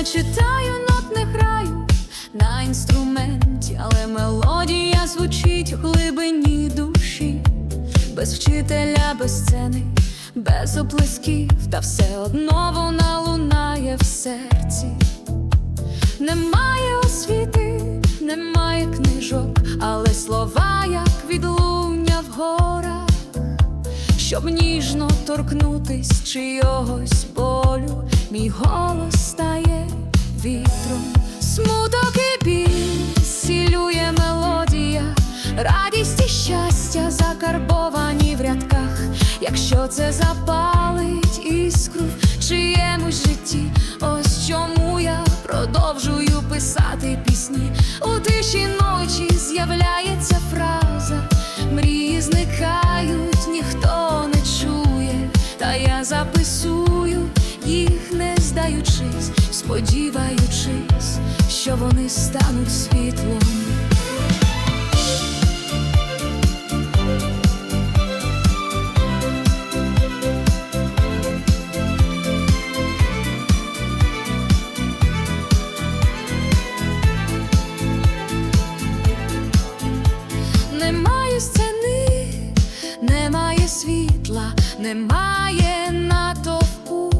не читаю, нот не граю на інструменті, але мелодія звучить у глибині душі, без вчителя, без сцени, без оплесків, та все одно вона лунає в серці. Немає освіти, немає книжок, але слова, як відлуння в горах, щоб ніжно торкнутись чийогось болю, мій голос. Якщо це запалить іскру в чиємусь житті, ось чому я продовжую писати пісні. У тиші ночі з'являється фраза, мрії зникають, ніхто не чує, та я записую їх, не здаючись, сподіваючись, що вони стануть світлом. Немає сцени, немає світла, немає натовпу,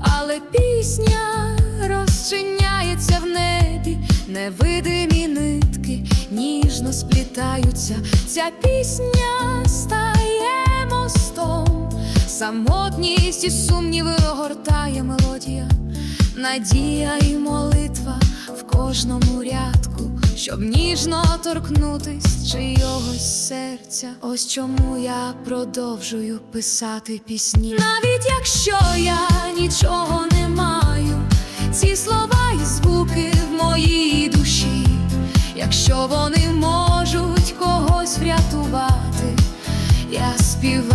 але пісня розчиняється в небі, невидимі нитки ніжно сплітаються. Ця пісня стає мостом, самотність і сумніви огортає мелодія, надія і молитва в кожному рядку, щоб ніжно торкнутись чийогось серця. Ось чому я продовжую писати пісні. Навіть якщо я нічого не маю, ці слова і звуки в моїй душі, якщо вони можуть когось врятувати, я співатиму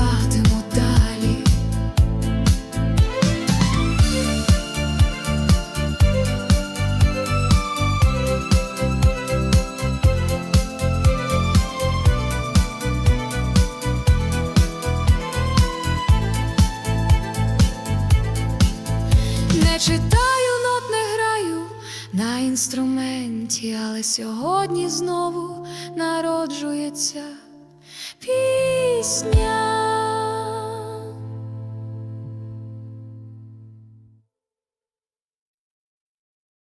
Читаю, нот не граю на інструменті, але сьогодні знову народжується пісня.